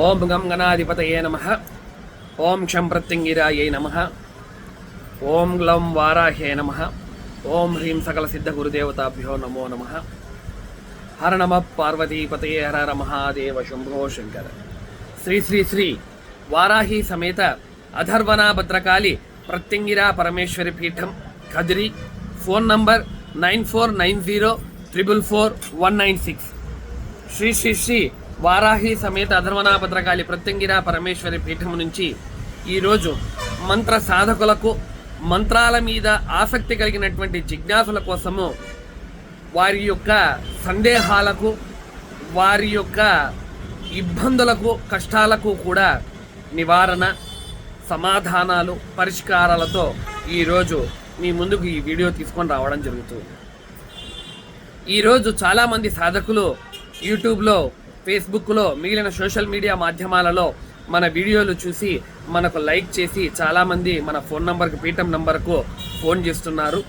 ఓం గంగనాధిపతయే నమ. ఓం క్షం ప్రత్యంగిరాయే నమ. ఓం గ్లం వారాహ్యే నమ. ఓం హ్రీం సకల సిద్ధ గురుదేవతాభ్యో నమో నమ. హర నమ పార్వతీపతయే హర హర మహాదేవ శంభో శంకర. శ్రీ శ్రీ శ్రీ వారాహి సమేత అధర్వనా భద్రకాళి ప్రత్యంగిరా పరమేశ్వరి పీఠం Kadiri. Phone number nine four nine zero triple four one nine six. Shri Shri Shri Varahi సమేత అధర్వనా భద్రకాళి ప్రత్యంగిరా పరమేశ్వరి పీఠం నుంచి ఈరోజు మంత్ర సాధకులకు మంత్రాల మీద ఆసక్తి కలిగినటువంటి జిజ్ఞాసుల కోసము వారి యొక్క సందేహాలకు వారి యొక్క ఇబ్బందులకు కష్టాలకు కూడా నివారణ సమాధానాలు పరిష్కారాలతో ఈరోజు మీ ముందుకు ఈ వీడియో తీసుకొని రావడం జరుగుతుంది. ఈరోజు చాలామంది సాధకులు యూట్యూబ్లో ఫేస్బుక్లో మిగిలిన సోషల్ మీడియా మాధ్యమాలలో మన వీడియోలు చూసి మనకు లైక్ చేసి చాలామంది మన ఫోన్ నంబర్కి పీఠం నంబర్కు ఫోన్ చేస్తున్నారు.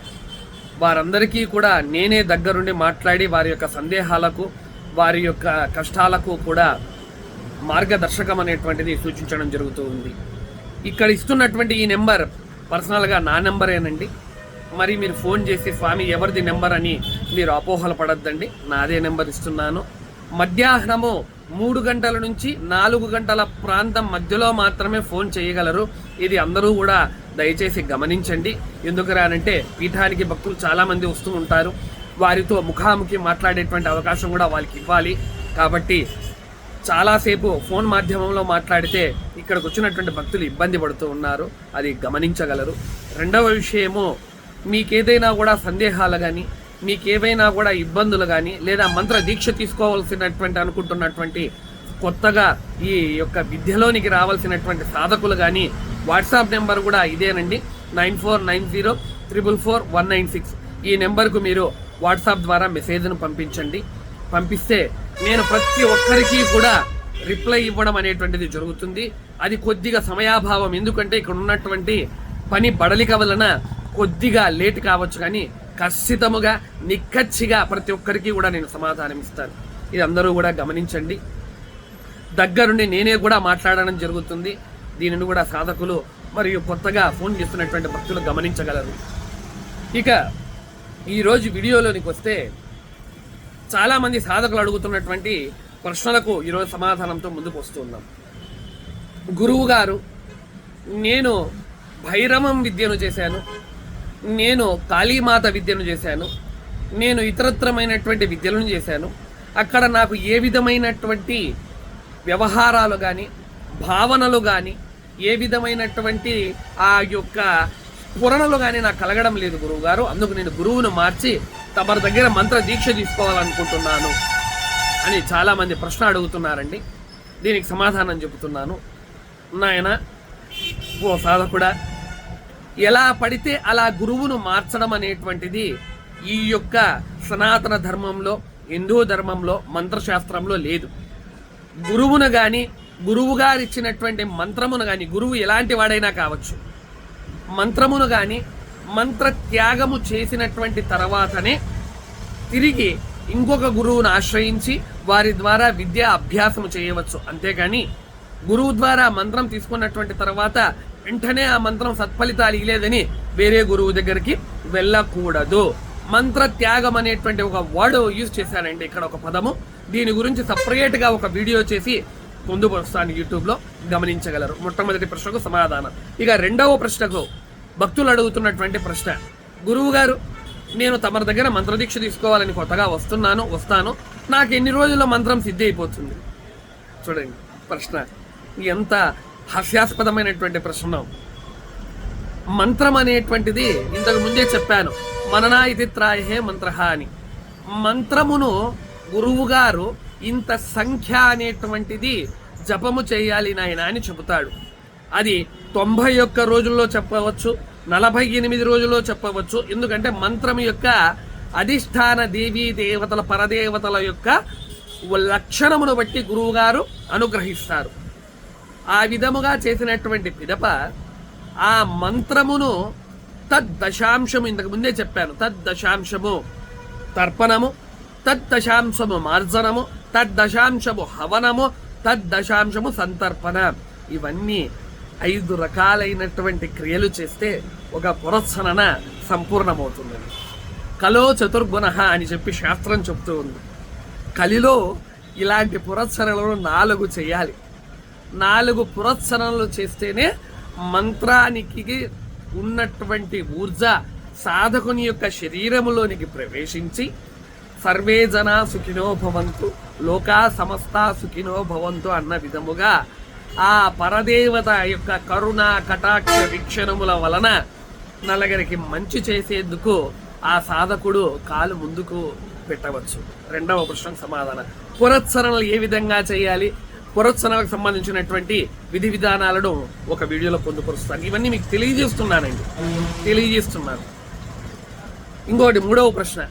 వారందరికీ కూడా నేనే దగ్గరుండి మాట్లాడి వారి యొక్క సందేహాలకు వారి యొక్క కష్టాలకు కూడా మార్గదర్శకం అనేటువంటిది సూచించడం జరుగుతూ ఉంది. ఇక్కడ ఇస్తున్నటువంటి ఈ నెంబర్ పర్సనల్గా నా నెంబరేనండి. మరి మీరు ఫోన్ చేసి స్వామి ఎవరిది నెంబర్ అని మీరు అపోహలు పడద్దండి. నాదే నెంబర్ ఇస్తున్నాను. మధ్యాహ్నము మూడు గంటల నుంచి నాలుగు గంటల ప్రాంతం మధ్యలో మాత్రమే ఫోన్ చేయగలరు. ఇది అందరూ కూడా దయచేసి గమనించండి. ఎందుకు రానంటే పీఠానికి భక్తులు చాలామంది వస్తూ ఉంటారు. వారితో ముఖాముఖి మాట్లాడేటువంటి అవకాశం కూడా వాళ్ళకి ఇవ్వాలి. కాబట్టి చాలాసేపు ఫోన్ మాధ్యమంలో మాట్లాడితే ఇక్కడికి వచ్చినటువంటి భక్తులు ఇబ్బంది పడుతూ ఉన్నారు. అది గమనించగలరు. రెండవ విషయము మీకేదైనా కూడా సందేహాలు కానీ మీకేవైనా కూడా ఇబ్బందులు కానీ లేదా మంత్ర దీక్ష తీసుకోవాల్సినటువంటి అనుకుంటున్నటువంటి కొత్తగా ఈ యొక్క విద్యలోనికి రావాల్సినటువంటి సాధకులు కానీ వాట్సాప్ నెంబర్ కూడా ఇదేనండి. Nine four nine zero triple four one nine six. ఈ నెంబర్కు మీరు వాట్సాప్ ద్వారా మెసేజ్ను పంపించండి. పంపిస్తే నేను ప్రతి ఒక్కరికి కూడా రిప్లై ఇవ్వడం అనేటువంటిది జరుగుతుంది. అది కొద్దిగా సమయాభావం. ఎందుకంటే ఇక్కడ ఉన్నటువంటి పని బడలిక వలన కొద్దిగా లేట్ కావచ్చు కానీ ఖచ్చితముగా నిక్కచ్చిగా ప్రతి ఒక్కరికి కూడా నేను సమాధానం ఇస్తాను. ఇది అందరూ కూడా గమనించండి. దగ్గరుండి నేనే కూడా మాట్లాడడం జరుగుతుంది. దీనిని కూడా సాధకులు మరియు కొత్తగా ఫోన్ చేస్తున్నటువంటి భక్తులు గమనించగలరు. ఇక ఈరోజు వీడియోలోనికి వస్తే చాలామంది సాధకులు అడుగుతున్నటువంటి ప్రశ్నలకు ఈరోజు సమాధానంతో ముందుకు వస్తున్నాం. గురువు గారు నేను భైరవం విద్యను చేశాను. నేను కాళీమాత విద్యను చేశాను. నేను ఇతరత్రమైనటువంటి విద్యలను చేశాను. అక్కడ నాకు ఏ విధమైనటువంటి వ్యవహారాలు కానీ భావనలు కానీ ఏ విధమైనటువంటి ఆ యొక్క స్ఫురణలు కానీ నాకు కలగడం లేదు గురువు గారు అందుకు నేను గురువును మార్చి తమరి దగ్గర మంత్ర దీక్ష తీసుకోవాలనుకుంటున్నాను అని చాలామంది ప్రశ్న అడుగుతున్నారండి. దీనికి సమాధానం చెబుతున్నాను. నాయన ఓ సాధకుడా ఎలా పడితే అలా గురువును మార్చడం అనేటువంటిది ఈ యొక్క సనాతన ధర్మంలో హిందూ ధర్మంలో మంత్రశాస్త్రంలో లేదు. గురువును కానీ గురువు గారు ఇచ్చినటువంటి మంత్రమును కానీ గురువు ఎలాంటి వాడైనా కావచ్చు. మంత్రమును కానీ మంత్ర త్యాగము చేసినటువంటి తర్వాతనే తిరిగి ఇంకొక గురువును ఆశ్రయించి వారి ద్వారా విద్యా అభ్యాసము చేయవచ్చు. అంతేగాని గురువు ద్వారా మంత్రం తీసుకున్నటువంటి తర్వాత వెంటనే ఆ మంత్రం సత్ఫలితాలు ఇలేదని వేరే గురువు దగ్గరికి వెళ్ళకూడదు. మంత్ర త్యాగం అనేటువంటి ఒక వర్డ్ యూజ్ చేశానండి ఇక్కడ ఒక పదము. దీని గురించి సపరేట్గా ఒక వీడియో చేసి పొందుపరుస్తాను యూట్యూబ్లో గమనించగలరు. మొట్టమొదటి ప్రశ్నకు సమాధానం. ఇక రెండవ ప్రశ్నకు భక్తులు అడుగుతున్నటువంటి ప్రశ్న. గురువు గారు నేను తమరి దగ్గర మంత్రదీక్ష తీసుకోవాలని కొత్తగా వస్తున్నాను వస్తాను. నాకు ఎన్ని రోజుల్లో మంత్రం సిద్ధి అయిపోతుంది? చూడండి ప్రశ్న. ఎంత హాస్యాస్పదమైనటువంటి ప్రశ్న మంత్రం అనేటువంటిది ఇంతకు ముందే చెప్పాను. మననా ఇది త్రాయహే మంత్ర అని. మంత్రమును గురువుగారు ఇంత సంఖ్య అనేటువంటిది జపము చేయాలి నాయన అని చెబుతాడు. అది తొంభై ఒక్క రోజుల్లో చెప్పవచ్చు నలభై ఎనిమిది రోజుల్లో చెప్పవచ్చు. ఎందుకంటే మంత్రం యొక్క అధిష్టాన దేవీ దేవతల పరదేవతల యొక్క లక్షణమును బట్టి గురువుగారు అనుగ్రహిస్తారు. ఆ విధముగా చేసినటువంటి పిదప ఆ మంత్రమును తద్దశాంశము ఇంతకు ముందే చెప్పాను తద్దశాంశము తర్పణము తద్దశాంశము మార్జనము తద్దశాంశము హవనము తద్దశాంశము సంతర్పణ. ఇవన్నీ ఐదు రకాలైనటువంటి క్రియలు చేస్తే ఒక పురస్సనన సంపూర్ణమవుతుందని కలో చతుర్గుణ అని చెప్పి శాస్త్రం చెప్తూ ఉంది. కలిలో ఇలాంటి పురస్సరణలు నాలుగు చేయాలి. నాలుగు పురస్సరణలు చేస్తేనే మంత్రానికి ఉన్నటువంటి ఊర్జ సాధకుని యొక్క శరీరములోనికి ప్రవేశించి సర్వే జన సుఖినో భవంతు లోకా సమస్త సుఖినో భవంతు అన్న విధముగా ఆ పరదేవత యొక్క కరుణ కటాక్ష వీక్షణముల వలన నలగరికి మంచి చేసేందుకు ఆ సాధకుడు కాలు ముందుకు పెట్టవచ్చు. రెండవ ప్రశ్నకు సమాధానం. పురత్సరణలు ఏ విధంగా చేయాలి? పురత్సరణకు సంబంధించినటువంటి విధి విధానాలను ఒక వీడియోలో పొందుపరుస్తాను. ఇవన్నీ మీకు తెలియజేస్తున్నానండి. తెలియజేస్తున్నాను ఇంకోటి మూడవ ప్రశ్న.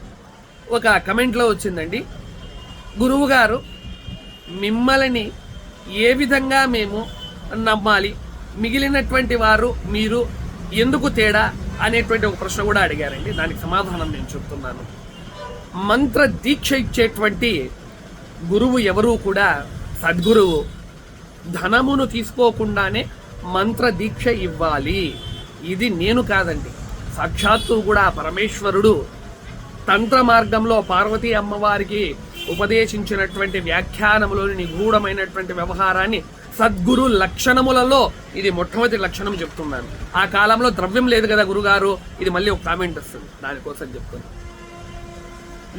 ఒక కమెంట్లో వచ్చిందండి. గురువు గారు మిమ్మల్ని ఏ విధంగా మేము నమ్మాలి? మిగిలినటువంటి వారు మీరు ఎందుకు తేడా? అనేటువంటి ఒక ప్రశ్న కూడా అడిగారండి. దానికి సమాధానం నేను చెప్తున్నాను. మంత్ర దీక్ష ఇచ్చేటువంటి గురువు ఎవరూ కూడా సద్గురువు ధనమును తీసుకోకుండానే మంత్ర దీక్ష ఇవ్వాలి. ఇది నేను కాదండి సాక్షాత్తు కూడా పరమేశ్వరుడు తంత్ర మార్గంలో పార్వతీ అమ్మవారికి ఉపదేశించినటువంటి వ్యాఖ్యానములోని నిగూఢమైనటువంటి వ్యవహారాన్ని సద్గురు లక్షణములలో ఇది మొట్టమొదటి లక్షణం చెప్తున్నాను. ఆ కాలంలో ద్రవ్యం లేదు కదా గురుగారు ఇది మళ్ళీ ఒక కామెంట్ వస్తుంది. దానికోసం చెప్తున్నాను.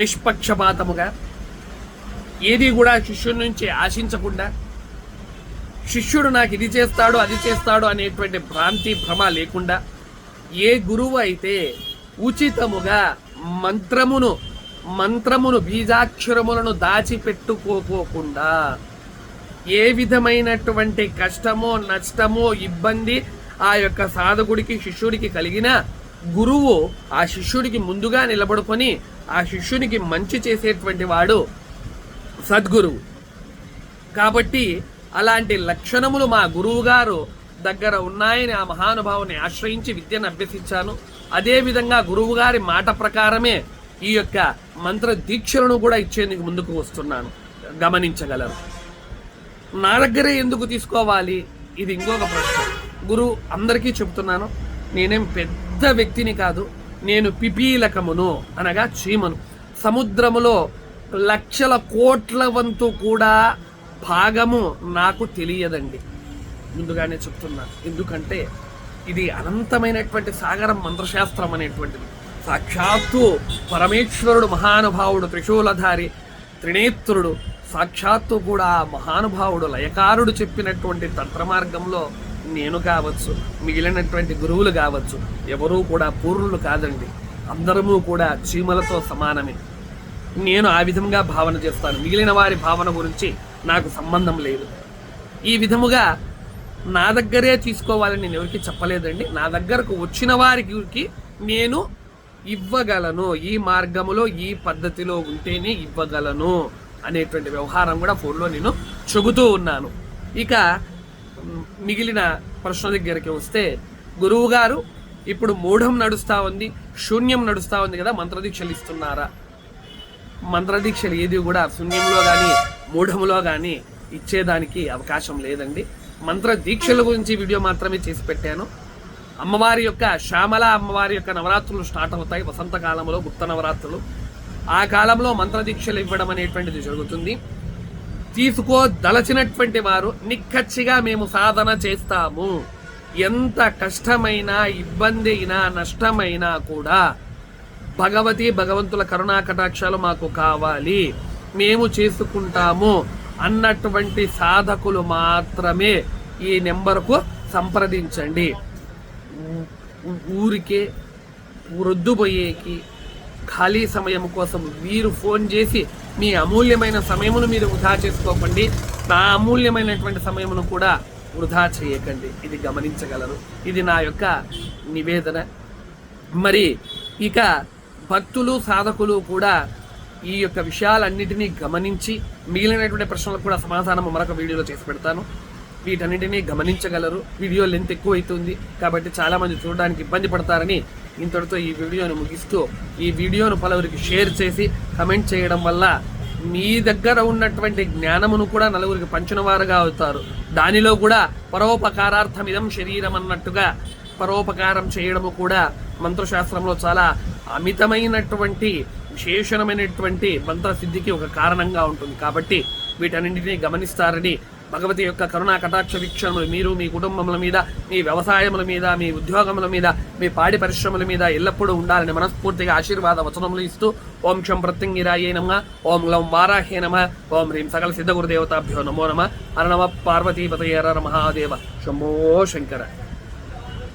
నిష్పక్షపాతముగా ఏది కూడా శిష్యుడి నుంచి ఆశించకుండా శిష్యుడు నాకు ఇది చేస్తాడు అది చేస్తాడు అనేటువంటి భ్రాంతి భ్రమ లేకుండా ఏ గురువు అయితే ఉచితముగా మంత్రమును మంత్రమును బీజాక్షరములను దాచిపెట్టుకోకోకుండా ఏ విధమైనటువంటి కష్టమో నష్టమో ఇబ్బంది ఆ యొక్క సాధకుడికి శిష్యుడికి కలిగిన గురువు ఆ శిష్యుడికి ముందుగా నిలబడుకొని ఆ శిష్యునికి మంచి చేసేటువంటి వాడు సద్గురువు. కాబట్టి అలాంటి లక్షణములు మా గురువుగారు దగ్గర ఉన్నాయని ఆ మహానుభావుని ఆశ్రయించి విద్యను అభ్యసించాను. అదేవిధంగా గురువుగారి మాట ప్రకారమే ఈ యొక్క మంత్ర దీక్షలను కూడా ఇచ్చేందుకు ముందుకు వస్తున్నాను. గమనించగలరు. నా దగ్గరే ఎందుకు తీసుకోవాలి? ఇది ఇంకొక ప్రశ్న. గురువు అందరికీ చెప్తున్నాను. నేనేం పెద్ద వ్యక్తిని కాదు. నేను పిపీలకమును అనగా చీమను. సముద్రములో లక్షల కోట్ల వంతు కూడా భాగము నాకు తెలియదండి. ముందుగానే చెప్తున్నా ఎందుకంటే ఇది అనంతమైనటువంటి సాగరం మంత్రశాస్త్రం అనేటువంటిది. సాక్షాత్తు పరమేశ్వరుడు మహానుభావుడు త్రిశూలధారి త్రినేత్రుడు సాక్షాత్తు కూడా మహానుభావుడు లయకారుడు చెప్పినటువంటి తంత్ర మార్గంలో నేను కావచ్చు మిగిలినటువంటి గురువులు కావచ్చు ఎవరూ కూడా పూర్ణులు కాదండి. అందరము కూడా చీమలతో సమానమే. నేను ఆ విధంగా భావన చేస్తాను. మిగిలిన వారి భావన గురించి నాకు సంబంధం లేదు. ఈ విధముగా నా దగ్గరే తీసుకోవాలని నేను ఎవరికి చెప్పలేదండి. నా దగ్గరకు వచ్చిన వారికి నేను ఇవ్వగలను. ఈ మార్గములో ఈ పద్ధతిలో ఉంటేనే ఇవ్వగలను అనేటువంటి వ్యవహారం కూడా ఫోన్లో నేను చెబుతూ ఉన్నాను. ఇక మిగిలిన ప్రశ్న దగ్గరికి వస్తే గురువుగారు ఇప్పుడు మూఢం నడుస్తూ ఉంది శూన్యం నడుస్తూ ఉంది కదా మంత్రదీక్షలు ఇస్తున్నారా? మంత్రదీక్షలు ఏది కూడా శూన్యంలో కానీ మూఢములో కానీ ఇచ్చేదానికి అవకాశం లేదండి. మంత్ర దీక్షల గురించి వీడియో మాత్రమే చేసి పెట్టాను. అమ్మవారి యొక్క శ్యామల అమ్మవారి యొక్క నవరాత్రులు స్టార్ట్ అవుతాయి. వసంతకాలంలో గుప్త నవరాత్రులు. ఆ కాలంలో మంత్ర దీక్షలు ఇవ్వడం అనేటువంటిది జరుగుతుంది. తీసుకోదలచినటువంటి వారు నిక్కచ్చిగా మేము సాధన చేస్తాము. ఎంత కష్టమైనా ఇబ్బంది అయినా నష్టమైనా కూడా భగవతి భగవంతుల కరుణా కటాక్షాలు మాకు కావాలి. మేము చేసుకుంటాము అన్నటువంటి సాధకులు మాత్రమే ఈ నెంబర్కు సంప్రదించండి. ఊరికే వృద్ధుపోయేకి ఖాళీ సమయం కోసం మీరు ఫోన్ చేసి మీ అమూల్యమైన సమయమును మీరు వృధా చేసుకోకండి. నా అమూల్యమైనటువంటి సమయమును కూడా వృధా చేయకండి. ఇది గమనించగలరు. ఇది నా యొక్క నివేదన. మరి ఇక భక్తులు సాధకులు కూడా ఈ యొక్క విషయాలన్నిటినీ గమనించి మిగిలినటువంటి ప్రశ్నలకు కూడా సమాధానం మరొక వీడియోలో చేసి పెడతాను. వీటన్నిటినీ గమనించగలరు. వీడియో లెంత్ ఎక్కువ అవుతుంది కాబట్టి చాలామంది చూడడానికి ఇబ్బంది పడతారని ఇంతటితో ఈ వీడియోను ముగిస్తూ ఈ వీడియోను పలువురికి షేర్ చేసి కమెంట్ చేయడం వల్ల మీ దగ్గర ఉన్నటువంటి జ్ఞానమును కూడా నలుగురికి పంచినవారుగా అవుతారు. దానిలో కూడా పరోపకారార్థం ఇదం శరీరం అన్నట్టుగా పరోపకారం చేయడము కూడా మంత్రశాస్త్రంలో చాలా అమితమైనటువంటి విశేషణమైనటువంటి మంత్రసిద్ధికి ఒక కారణంగా ఉంటుంది. కాబట్టి వీటన్నింటినీ గమనిస్తారని భగవతి యొక్క కరుణా కటాక్ష వీక్షణములు మీరు మీ కుటుంబముల మీద మీ వ్యవసాయముల మీద మీ ఉద్యోగముల మీద మీ పాడి పరిశ్రమల మీద ఎల్లప్పుడూ ఉండాలని మనస్ఫూర్తిగా ఆశీర్వాద వచనములు ఇస్తూ ఓం శం ప్రత్యంగిరాయే నమ ఓం లం వారాహ్యే నమ ఓం హ్రీం సకల సిద్ధ గురుదేవతాభ్యో నమో నమ హర నమ పార్వతీపతయ హర మహాదేవ శంభో శంకర.